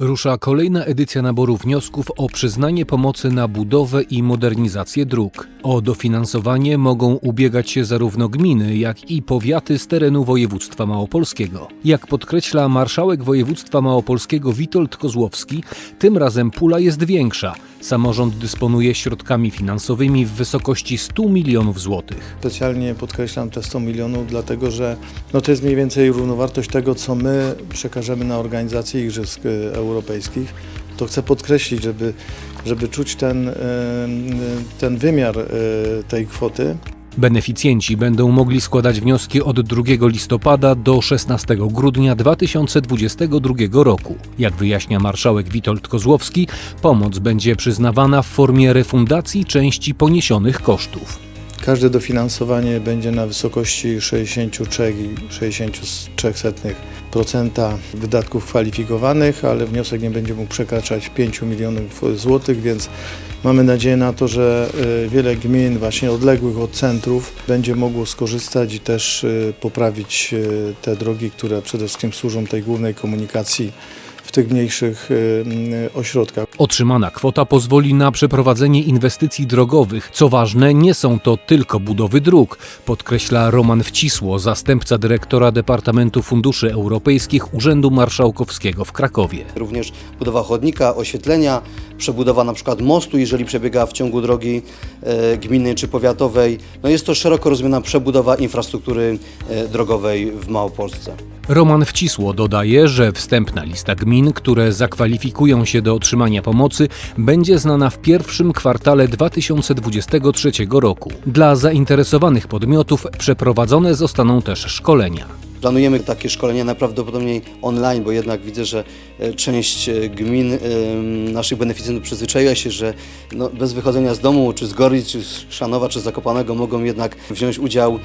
Rusza kolejna edycja naboru wniosków o przyznanie pomocy na budowę i modernizację dróg. O dofinansowanie mogą ubiegać się zarówno gminy, jak i powiaty z terenu województwa małopolskiego. Jak podkreśla marszałek województwa małopolskiego Witold Kozłowski, tym razem pula jest większa. Samorząd dysponuje środkami finansowymi w wysokości 100 milionów złotych. Specjalnie podkreślam te 100 milionów, dlatego że no to jest mniej więcej równowartość tego, co my przekażemy na organizację Igrzysk e, Europejskich. To chcę podkreślić, żeby, żeby czuć ten, e, ten wymiar e, tej kwoty. Beneficjenci będą mogli składać wnioski od 2 listopada do 16 grudnia 2022 roku. Jak wyjaśnia marszałek Witold Kozłowski, pomoc będzie przyznawana w formie refundacji części poniesionych kosztów. Każde dofinansowanie będzie na wysokości 63,63% wydatków kwalifikowanych, ale wniosek nie będzie mógł przekraczać 5 milionów złotych, więc mamy nadzieję na to, że y, wiele gmin właśnie odległych od centrów będzie mogło skorzystać i też y, poprawić y, te drogi, które przede wszystkim służą tej głównej komunikacji w tych mniejszych y, ośrodkach. Otrzymana kwota pozwoli na przeprowadzenie inwestycji drogowych. Co ważne, nie są to tylko budowy dróg, podkreśla Roman Wcisło, zastępca dyrektora Departamentu Funduszy Europejskich Urzędu Marszałkowskiego w Krakowie. Również budowa chodnika, oświetlenia, przebudowa na przykład mostu, jeżeli przebiega w ciągu drogi e, gminnej czy powiatowej. No jest to szeroko rozumiana przebudowa infrastruktury e, drogowej w Małopolsce. Roman Wcisło dodaje, że wstępna lista gmin, które zakwalifikują się do otrzymania pomocy, będzie znana w pierwszym kwartale 2023 roku. Dla zainteresowanych podmiotów przeprowadzone zostaną też szkolenia. Planujemy takie szkolenia najprawdopodobniej online, bo jednak widzę, że e, część e, gmin e, naszych beneficjentów przyzwyczaiła się, że no, bez wychodzenia z domu, czy z Gorlic, czy z Szanowa, czy z Zakopanego mogą jednak wziąć udział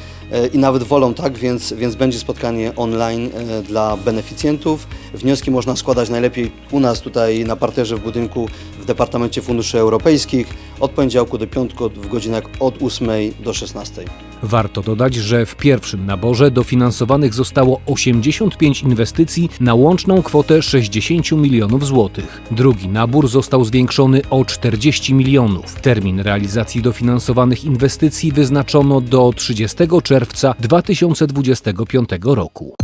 i nawet wolą, tak? Więc, więc będzie spotkanie online dla beneficjentów. Wnioski można składać najlepiej u nas tutaj na parterze w budynku w Departamencie Funduszy Europejskich od poniedziałku do piątku w godzinach od 8 do 16. Warto dodać, że w pierwszym naborze dofinansowanych zostało 85 inwestycji na łączną kwotę 60 milionów złotych. Drugi nabór został zwiększony o 40 milionów. Termin realizacji dofinansowanych inwestycji wyznaczono do 30 czerwca 2025 roku.